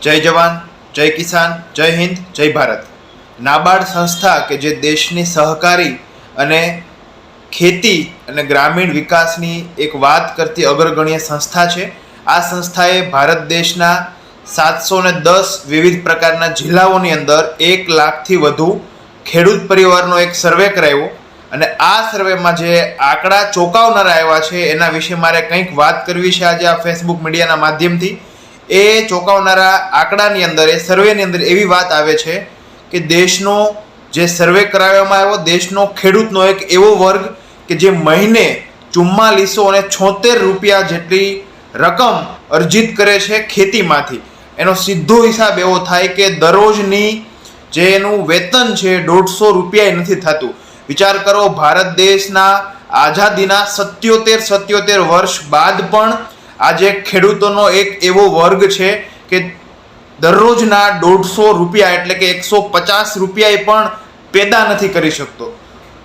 જય જવાન, જય કિસાન, જય હિન્દ, જય ભારત. નાબાર્ડ સંસ્થા કે જે દેશની સહકારી અને ખેતી અને ગ્રામીણ વિકાસની એક વાત કરતી અગ્રગણ્ય સંસ્થા છે, આ સંસ્થાએ ભારત દેશના સાતસો ને દસ વિવિધ પ્રકારના જિલ્લાઓની અંદર એક લાખથી વધુ ખેડૂત પરિવારનો એક સર્વે કરાવ્યો અને આ સર્વેમાં જે આંકડા ચોંકાવનારા આવ્યા છે, એના વિશે મારે કંઈક વાત કરવી છે આજે આ ફેસબુક મીડિયાના માધ્યમથી. એ ચોંકાવનારા આંકડાની અંદર, એ સર્વેની અંદર એવી વાત આવે છે કે દેશનો જે સર્વે કરાવવામાં આવ્યો, દેશનો ખેડૂતનો એક એવો વર્ગ કે જે મહિને ચુમ્માલીસો અને છોતેર રૂપિયા જેટલી રકમ અર્જિત કરે છે ખેતીમાંથી. એનો સીધો હિસાબ એવો થાય કે દરરોજની જે એનું વેતન છે દોઢસો રૂપિયા નથી થતું. વિચાર કરો, ભારત દેશના આઝાદીના સત્યોતેર સત્યોતેર વર્ષ બાદ પણ આજે ખેડૂતોનો એક એવો વર્ગ છે કે દરરોજના દોઢસો રૂપિયા એટલે કે એકસો પચાસ રૂપિયા પણ પેદા નથી કરી શકતો.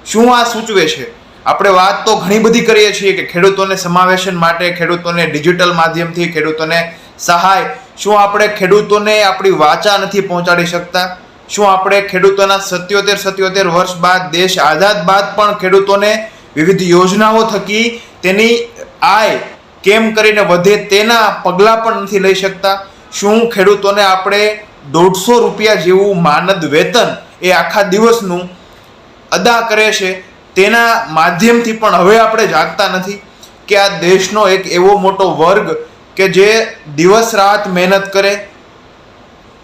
શું આ સૂચવે છે? આપણે વાત તો ઘણી બધી કરીએ છીએ કે ખેડૂતોને સમાવેશન માટે, ખેડૂતોને ડિજિટલ માધ્યમથી, ખેડૂતોને સહાય. શું આપણે ખેડૂતોને આપણી વાચા નથી પહોંચાડી શકતા? શું આપણે ખેડૂતોના સત્યોતેર સત્યોતેર વર્ષ બાદ, દેશ આઝાદ બાદ પણ ખેડૂતોને વિવિધ યોજનાઓ થકી તેની આય કેમ કરીને વધે તેના પગલાં પણ નથી લઈ શકતા? શું ખેડૂતોને આપણે દોઢસો રૂપિયા જેવું માનદ વેતન એ આખા દિવસનું અદા કરે છે? તેના માધ્યમથી પણ હવે આપણે જાગતા નથી કે આ દેશનો એક એવો મોટો વર્ગ કે જે દિવસ રાત મહેનત કરે,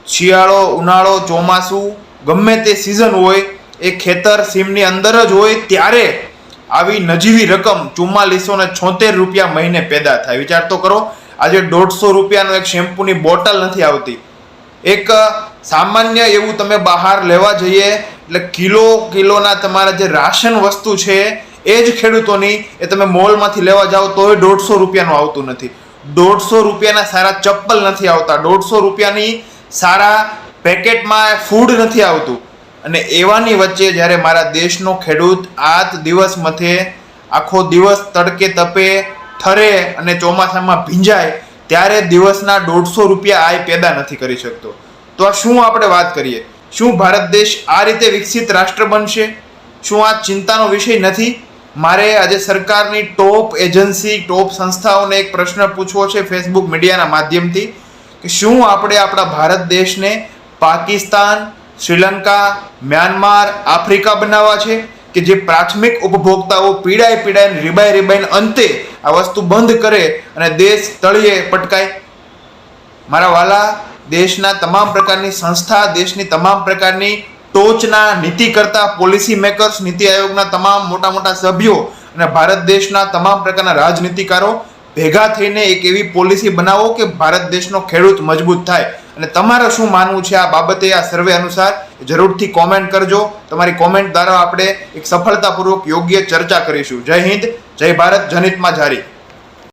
શિયાળો, ઉનાળો, ચોમાસું, ગમે તે સિઝન હોય, એ ખેતર, સીમની અંદર જ હોય, ત્યારે આવી નજીવી રકમ ચુમ્માલીસો ને છોતેર રૂપિયા મહિને પેદા થાય. વિચાર તો કરો, આજે દોઢસો રૂપિયાનો એક શેમ્પૂની બોટલ નથી આવતી. એક સામાન્ય એવું તમે બહાર લેવા જઈએ, એટલે કિલો, કિલોના તમારા જે રાશન વસ્તુ છે, એ જ ખેડૂતોની એ તમે મોલમાંથી લેવા જાઓ તોય દોઢસો રૂપિયાનું આવતું નથી. દોઢસો રૂપિયાના સારા ચપ્પલ નથી આવતા. દોઢસો રૂપિયાની સારા પેકેટમાં ફૂડ નથી આવતું. અને એવાની વચ્ચે જ્યારે મારા દેશનો ખેડૂત આત દિવસ મથે આખો દિવસ તડકે તપે ઠરે અને ચોમાસામાં ભીંજાય, ત્યારે દિવસના દોઢસો રૂપિયા આય પેદા નથી કરી શકતો. તો આ શું આપણે વાત કરીએ? શું ભારત દેશ આ રીતે વિકસિત રાષ્ટ્ર બનશે? શું આ ચિંતાનો વિષય નથી? મારે આજે સરકારની ટોપ એજન્સી, ટોપ સંસ્થાઓને એક પ્રશ્ન પૂછવો છે ફેસબુક મીડિયાના માધ્યમથી કે શું આપણે આપણા ભારત દેશને પાકિસ્તાન શ્રીલંકા, મ્યાનમાર, આફ્રિકા બનાવવા છે કે જે પ્રાથમિક ઉપભોક્તાઓ પીડાય પીડાય રીબાય રીબાઈને અંતે આ વસ્તુ બંધ કરે અને દેશ તળિયે પટકાય. મારા વાલા દેશના તમામ પ્રકારની સંસ્થા, દેશની તમામ પ્રકારની ટોચના નીતિ કરતા પોલિસી મેકર્સ, નીતિ આયોગના તમામ મોટા મોટા સભ્યો અને ભારત દેશના તમામ પ્રકારના રાજનીતિકારો ભેગા થઈને એક એવી પોલિસી બનાવો કે ભારત દેશનો ખેડૂત મજબૂત થાય. અને તમારે શું માનવું છે આ બાબતે આ સર્વે અનુસાર? જરૂરથી કોમેન્ટ કરજો. તમારી કોમેન્ટ દ્વારા આપણે એક સફળતાપૂર્વક યોગ્ય ચર્ચા કરીશું. જય હિન્દ, જય ભારત જનિતમાં જારી.